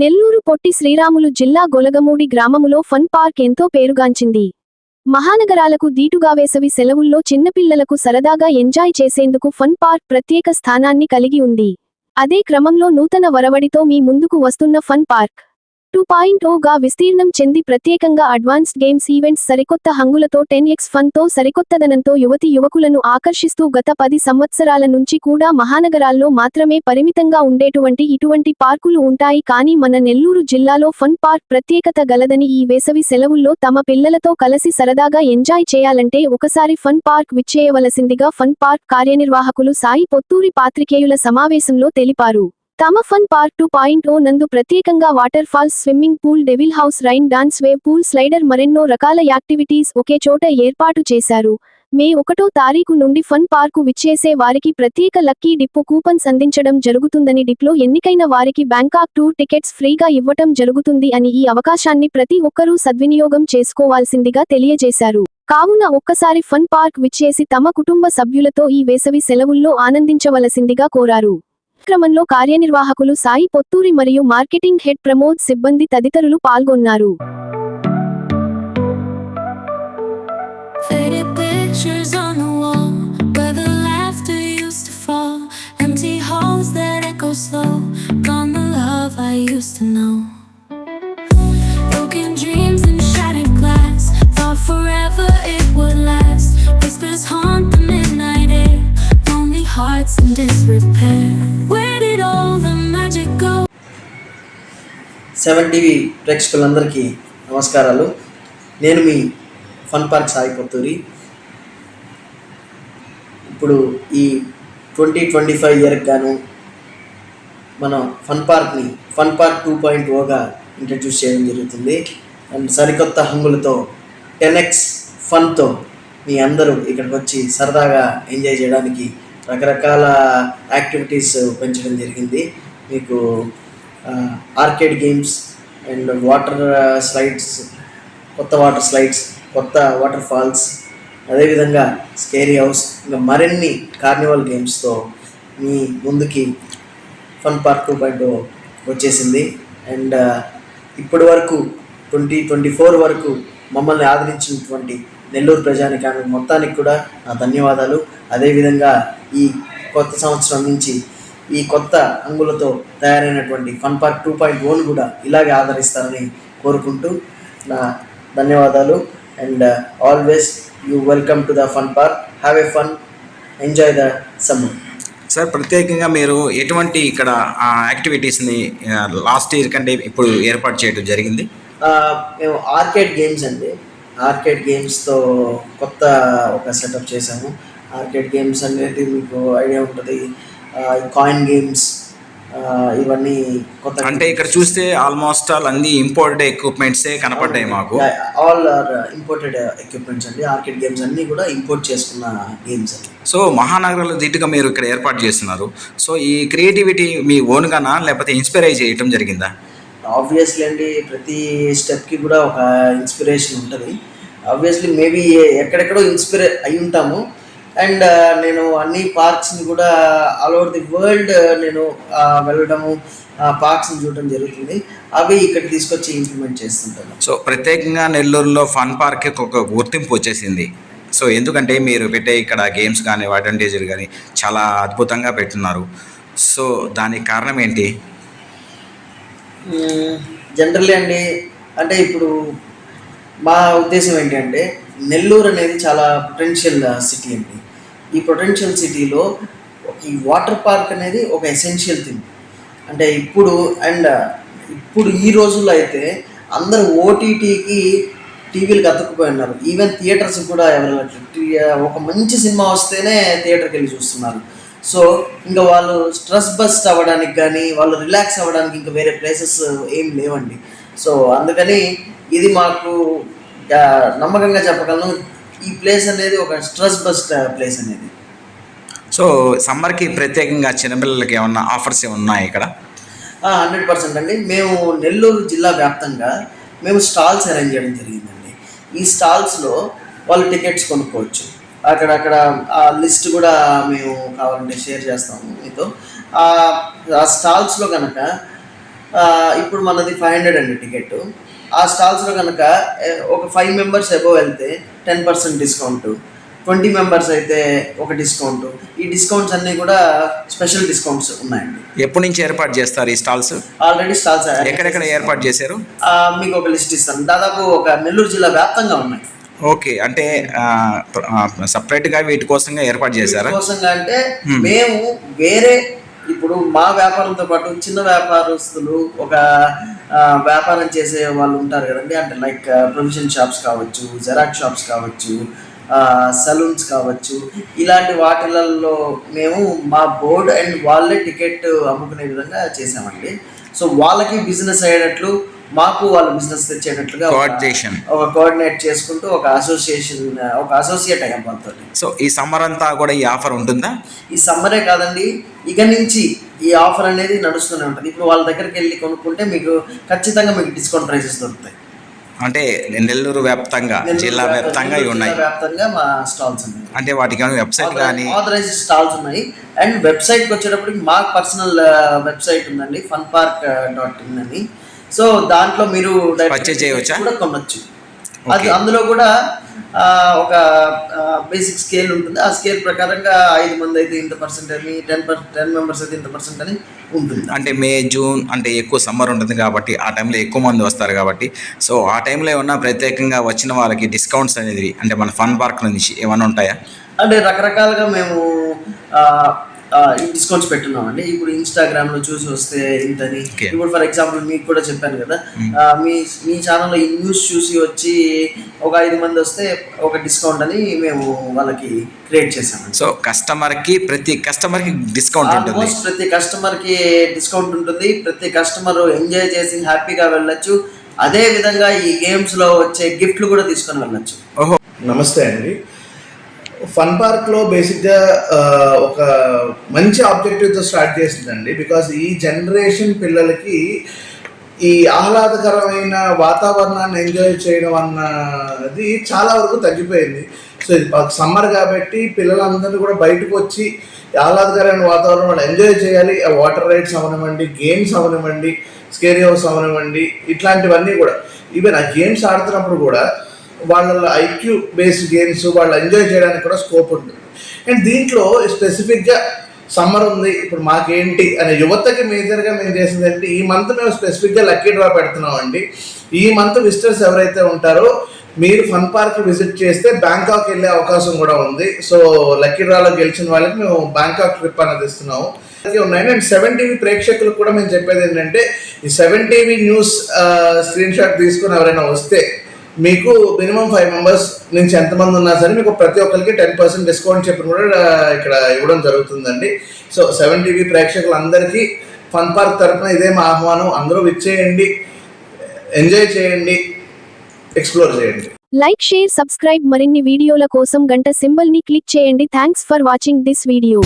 నెల్లూరు పొట్టి శ్రీరాములు జిల్లా గొలగమూడి గ్రామములో fun park ఎంతో పేరుగాంచింది. మహానగరాలకు దీటుగా వేసవి సెలవుల్లో చిన్నపిల్లలకు సరదాగా ఎంజాయ్ చేసేందుకు ఫన్ పార్క్ ప్రత్యేక స్థానాన్ని కలిగి ఉంది. అదే క్రమంలో నూతన వరవడితో మీ ముందుకు వస్తున్న ఫన్ పార్క్. టూ పాయింట్ ఓగా విస్తీర్ణం చెంది ప్రత్యేకంగా అడ్వాన్స్డ్ గేమ్స్ ఈవెంట్స్ సరికొత్త హంగులతో టెన్ ఎక్స్ ఫన్తో సరికొత్తదనంతో యువతి యువకులను ఆకర్షిస్తూ గత పది సంవత్సరాల నుంచి కూడా మహానగరాల్లో మాత్రమే పరిమితంగా ఉండేటువంటి ఇటువంటి పార్కులు ఉంటాయి. కానీ మన నెల్లూరు జిల్లాలో ఫన్ పార్క్ ప్రత్యేకత గలదని ఈ వేసవి సెలవుల్లో తమ పిల్లలతో కలిసి సరదాగా ఎంజాయ్ చేయాలంటే ఒకసారి ఫన్ పార్క్ విచ్చేయవలసిందిగా ఫన్ పార్క్ కార్యనిర్వాహకులు సాయి పొత్తూరి పాత్రికేయుల సమావేశంలో తెలిపారు. తమ fun park two point O నందు ప్రత్యేకంగా water falls swimming pool devil house rain dance wave pool slider మరెన్నో రకాల యాక్టివిటీస్ ఒకే చోట ఏర్పాటు చేశారు. మే ఒకటో తారీఖు నుండి ఫన్ పార్కు విచ్చేసే వారికి ప్రత్యేక లక్కీ డిప్పు కూపన్స్ అందించడం జరుగుతుందని డిప్లో ఎన్నికైన వారికి బ్యాంకాక్ టూర్ టికెట్స్ ఫ్రీగా ఇవ్వటం జరుగుతుంది అని ఈ అవకాశాన్ని ప్రతి ఒక్కరూ సద్వినియోగం చేసుకోవాల్సిందిగా తెలియజేశారు. కావున ఒక్కసారి ఫన్ పార్క్ విచ్చేసి తమ కుటుంబ సభ్యులతో ఈ వేసవి సెలవుల్లో ఆనందించవలసిందిగా కోరారు. క్రమంలో కార్యనిర్వాహకులు సాయి పొత్తూరి మరియు మార్కెటింగ్ హెడ్ ప్రమోద్ సిబ్బంది తదితరులు పాల్గొన్నారు. సెవెన్ టీవీ ప్రేక్షకులందరికీ నమస్కారాలు. నేను మీ ఫన్ పార్క్ సాయి పొత్తూరి ఇప్పుడు ఈ ట్వంటీ ట్వంటీ ఫైవ్ ఇయర్కి గాను మన ఫన్ పార్క్ని ఫన్ పార్క్ టూ పాయింట్ ఓగా ఇంట్రడ్యూస్ చేయడం జరుగుతుంది. అండ్ సరికొత్త హంగులతో టెన్ ఎక్స్ ఫన్తో మీ అందరూ ఇక్కడికి వచ్చి సరదాగా ఎంజాయ్ చేయడానికి రకరకాల యాక్టివిటీస్ పెంచడం జరిగింది. మీకు arcade games and water slides కొత్త వాటర్ స్లైడ్స్ కొత్త వాటర్ ఫాల్స్ అదేవిధంగా స్కేరీ హౌస్ ఇంకా మరిన్ని కార్నివల్ గేమ్స్తో మీ ముందుకి ఫన్ పార్క్ టూ పాయింట్ వచ్చేసింది. అండ్ uh, ఇప్పటి వరకు ట్వంటీ ట్వంటీ ఫోర్ వరకు మమ్మల్ని ఆదరించినటువంటి నెల్లూరు ప్రజానికానికి మొత్తానికి కూడా నా ధన్యవాదాలు. అదేవిధంగా ఈ కొత్త సంవత్సరం నుంచి ఈ కొత్త అంగులతో తయారైనటువంటి fun park two point own కూడా ఇలాగే ఆదరిస్తారని కోరుకుంటూ నా ధన్యవాదాలు and always you welcome to the fun park have a fun enjoy the summer sir ప్రత్యేకంగా మీరు ఎటువంటి ఇక్కడ ఆ, యాక్టివిటీస్ని లాస్ట్ ఇయర్ కంటే ఇప్పుడు ఏర్పాటు చేయడం జరిగింది? మేము ఆర్కేడ్ గేమ్స్ అండి. ఆర్కేడ్ గేమ్స్తో కొత్త ఒక సెటప్ చేశాము. ఆర్కేడ్ గేమ్స్ అనేది మీకు ఐడియా ఉంటుంది. కాయిన్ గేమ్స్ ఇవన్నీ కొత్త అంటే ఇక్కడ చూస్తే ఆల్మోస్ట్ ఆల్ అన్ని ఇంపోర్టెడ్ ఎక్విప్మెంట్సే కనపడ్డాయి మాకు. ఆల్ ఆర్ ఇంపోర్టెడ్ ఎక్విప్మెంట్స్ అండి. ఆర్కేడ్ గేమ్స్ అన్నీ కూడా ఇంపోర్ట్ చేసుకున్న గేమ్స్ అండి. సో మహానగరంలో దిట్టుగా మీరు ఇక్కడ ఏర్పాటు చేస్తున్నారు. సో ఈ క్రియేటివిటీ మీ ఓన్గానా లేకపోతే ఇన్స్పైర్ అయి చేయటం జరిగిందా? ఆబ్వియస్లీ అండి ప్రతి స్టెప్కి కూడా ఒక ఇన్స్పిరేషన్ ఉంటుంది. ఆబ్వియస్లీ మేబీ ఎక్కడెక్కడో ఇన్స్పిరే అయి ఉంటాము. అండ్ నేను అన్ని పార్క్స్ని కూడా ఆల్ ఓవర్ ది వరల్డ్ నేను వెళ్ళడము పార్క్స్ని చూడడం జరుగుతుంది. అవి ఇక్కడ తీసుకొచ్చి ఇంప్లిమెంట్ చేస్తుంటాను. సో ప్రత్యేకంగా నెల్లూరులో ఫన్ పార్క్కి ఒక గుర్తింపు వచ్చేసింది. సో ఎందుకంటే మీరు పెట్టే ఇక్కడ గేమ్స్ కానీ అడ్వాంటేజ్లు కానీ చాలా అద్భుతంగా పెట్టున్నారు. సో దానికి కారణం ఏంటి? జనరల్లీ అండి అంటే ఇప్పుడు మా ఉద్దేశం ఏంటంటే నెల్లూరు అనేది చాలా పొటెన్షియల్ సిటీ అండి. ఈ పొటెన్షియల్ సిటీలో ఈ వాటర్ పార్క్ అనేది ఒక ఎసెన్షియల్ థింగ్ అంటే ఇప్పుడు అండ్ uh, ఇప్పుడు ఈ రోజుల్లో అయితే అందరూ ఓటీటీకి టీవీలకు అతుక్కుపోయి ఉన్నారు. ఈవెన్ థియేటర్స్ కూడా ఎవరు uh, ఒక మంచి సినిమా వస్తేనే థియేటర్కి వెళ్ళి చూస్తున్నారు. సో ఇంకా వాళ్ళు స్ట్రెస్ బస్ట్ అవ్వడానికి కానీ వాళ్ళు రిలాక్స్ అవ్వడానికి ఇంకా వేరే ప్లేసెస్ ఏం లేవండి. సో అందుకని ఇది మాకు uh, నమ్మకంగా చెప్పగలను. ఈ ప్లేస్ అనేది ఒక స్ట్రెస్ బస్ట్ ప్లేస్ అనేది. సో సమ్మర్కి ప్రత్యేకంగా చిన్నపిల్లలకి ఏమన్నా ఆఫర్స్ ఉన్నాయి ఇక్కడ? హండ్రెడ్ పర్సెంట్ అండి. మేము నెల్లూరు జిల్లా వ్యాప్తంగా మేము స్టాల్స్ అరేంజ్ చేయడం జరిగిందండి. ఈ స్టాల్స్లో వాళ్ళు టికెట్స్ కొనుక్కోవచ్చు. అక్కడ అక్కడ ఆ లిస్ట్ కూడా మేము కావాలంటే షేర్ చేస్తాము మీతో. ఆ- స్టాల్స్లో కనుక ఇప్పుడు మనది ఫైవ్ హండ్రెడ్ అండి టికెట్ ఆ స్టాల్స్లో కనుక ఒక ఫైవ్ మెంబర్స్ ఎబో వెళ్తే ten percent discount twenty members అయితే ఒక డిస్కౌంట్ ఈ డిస్కౌంట్స్ అన్నీ కూడా స్పెషల్ డిస్కౌంట్స్ ఉన్నాయండి. ఎప్పటి నుంచి ఏర్పాటు చేస్తారు ఈ స్టాల్స్ ఆల్రెడీ స్టాల్స్ ఎక్కడెక్కడ ఏర్పాటు చేశారు? మీకు ఒక లిస్ట్ ఇస్తాను. దాదాపు ఒక నెల్లూరు జిల్లా వ్యాప్తంగా ఉన్నాయి. ఓకే అంటే సపరేట్గా వీటి కోసంగా ఏర్పాటు చేశారా? కోసంగా అంటే మేము వేరే ఇప్పుడు మా వ్యాపారంతో పాటు చిన్న వ్యాపారస్తులు ఒక వ్యాపారం చేసే వాళ్ళు ఉంటారు కదండి. అంటే లైక్ ప్రొవిజన్ షాప్స్ కావచ్చు జెరాక్స్ షాప్స్ కావచ్చు సలూన్స్ కావచ్చు. ఇలాంటి వాటిలలో మేము మా బోర్డ్ అండ్ వాళ్ళే టికెట్ అమ్ముకునే విధంగా చేసామండి. సో వాళ్ళకి బిజినెస్ అయ్యేటట్లు మాకు వాళ్ళు బిజినెస్ తెచ్చేటట్లుగా Coordination. ఒక కోఆర్డినేట్ చేసుకుంటూ ఒక అసోసియేషన్ ఒక అసోసియేట్ అయ్యాం వాళ్ళతో సో ఈ సమ్మర్ అంతా కూడా ఈ ఆఫర్ ఉంటుందా? ఈ సమ్మరే కాదండి ఇక నుంచి ఈ ఆఫర్ అనేది నడుస్తూనే ఉంటుంది. ఇప్పుడు వాళ్ళ దగ్గరికి వెళ్ళి కొనుక్కుంటే మీకు ఖచ్చితంగా మీకు డిస్కౌంట్ ప్రైసెస్ దొరుకుతాయి. అంటే నెల్లూరు వ్యాప్తంగా జిల్లా వ్యాప్తంగా ఉన్నాయి. వ్యాప్తంగా మా స్టాల్స్ ఉన్నాయి. అంటే వాటికి వెబ్సైట్ కానీ ఆథరైజ్డ్ స్టాల్స్ ఉన్నాయి. అండ్ వెబ్సైట్కి వచ్చేటప్పటికి మా పర్సనల్ వెబ్సైట్ ఉందండి ఫన్ పార్క్ డాట్ ఇన్ అని. సో దాంట్లో మీరు Purchase చేయవచ్చా? కూడా కొనొచ్చు. అది. అందులో కూడా ఒక బేసిక్ స్కేల్ ఉంటుంది. ఆ స్కేల్ ప్రకారంగా ఐదు మంది అయితే ఇంత పర్సెంట్ అని టెన్ పర్ టెన్ మెంబర్స్ అయితే ఇంత పర్సెంట్ అని ఉంటుంది. అంటే మే జూన్ అంటే ఎక్కువ సమ్మర్ ఉంటుంది కాబట్టి ఆ టైంలో ఎక్కువ మంది వస్తారు కాబట్టి. సో ఆ టైంలో ఏమన్నా ప్రత్యేకంగా వచ్చిన వాళ్ళకి డిస్కౌంట్స్ అనేది అంటే మన ఫన్ పార్క్ నుంచి ఏమైనా ఉంటాయా? అంటే రకరకాలుగా మేము డిస్కౌంట్స్ పెట్టున్నామండి. ఇప్పుడు ఇన్స్టాగ్రామ్లో చూసి వస్తే ఇంతని. ఇప్పుడు ఫర్ ఎగ్జాంపుల్ మీకు కూడా చెప్పాను కదా మీ మీ ఛానల్లో ఈ న్యూస్ చూసి వచ్చి ఒక ఐదు మంది వస్తే ఒక డిస్కౌంట్ అని మేము వాళ్ళకి క్రియేట్ చేసామండి సో కస్టమర్కి ప్రతి కస్టమర్కి డిస్కౌంట్ ఉంటుంది. ఆల్మోస్ట్ ప్రతి కస్టమర్కి డిస్కౌంట్ ఉంటుంది. ప్రతి కస్టమర్ ఎంజాయ్ చేసి హ్యాపీగా వెళ్ళొచ్చు. అదే విధంగా ఈ గేమ్స్లో వచ్చే గిఫ్ట్లు కూడా తీసుకొని వెళ్ళొచ్చు. ఓహో. నమస్తే అండి. ఫన్ పార్క్లో బేసిక్గా ఒక మంచి ఆబ్జెక్టివ్తో స్టార్ట్ చేసిందండి. బికాస్ ఈ జనరేషన్ పిల్లలకి ఈ ఆహ్లాదకరమైన వాతావరణాన్ని ఎంజాయ్ చేయడం అన్నది చాలా వరకు తగ్గిపోయింది. సో ఇది సమ్మర్ కాబట్టి పిల్లలందరూ కూడా బయటకు వచ్చి ఆహ్లాదకరమైన వాతావరణం వాళ్ళు ఎంజాయ్ చేయాలి. ఆ వాటర్ రైడ్స్ అవనివ్వండి గేమ్స్ అవనివ్వండి స్కేరీ హౌస్ అవనివ్వండి ఇట్లాంటివన్నీ కూడా. ఈవెన్ ఆ గేమ్స్ ఆడుతున్నప్పుడు కూడా వాళ్ళ ఐక్యూ బేస్డ్ గేమ్స్ వాళ్ళు ఎంజాయ్ చేయడానికి కూడా స్కోప్ ఉంటుంది. అండ్ దీంట్లో స్పెసిఫిక్గా సమ్మర్ ఉంది ఇప్పుడు మాకేంటి అనే యువతకి మేజర్గా మేము చేసింది అంటే ఈ మంత్ మేము స్పెసిఫిక్గా లక్కీ డ్రా పెడుతున్నాం అండి ఈ మంత్ విజిటర్స్ ఎవరైతే ఉంటారో మీరు ఫన్ పార్క్ విజిట్ చేస్తే బ్యాంకాక్ వెళ్ళే అవకాశం కూడా ఉంది. సో లక్కీ డ్రాలో గెలిచిన వాళ్ళకి మేము బ్యాంకాక్ ట్రిప్ అనేది ఇస్తున్నాము. ఉన్నాయి అండ్ సెవెన్ టీవీ ప్రేక్షకులకు కూడా మేము చెప్పేది ఏంటంటే ఈ seven TV news screen shot తీసుకుని ఎవరైనా వస్తే మీకు మినిమం ఫైవ్ మెంబర్స్ నుంచి ఎంతమంది ఉన్నా సరే మీకు ప్రతి ఒక్కరికి టెన్ పర్సెంట్ డిస్కౌంట్ చెప్పిన కూడా ఇక్కడ ఇవ్వడం జరుగుతుందండి. సో సెవెన్ టీవీ ప్రేక్షకులందరికీ ఫన్ పార్క్ తరఫున ఇదే మా ఆహ్వానం. అందరూ విచ్చేయండి ఎంజాయ్ చేయండి ఎక్స్ప్లోర్ చేయండి. లైక్ షేర్ సబ్స్క్రైబ్ మరిన్ని వీడియోల కోసం గంట సింబల్ని క్లిక్ చేయండి. Thanks for watching this video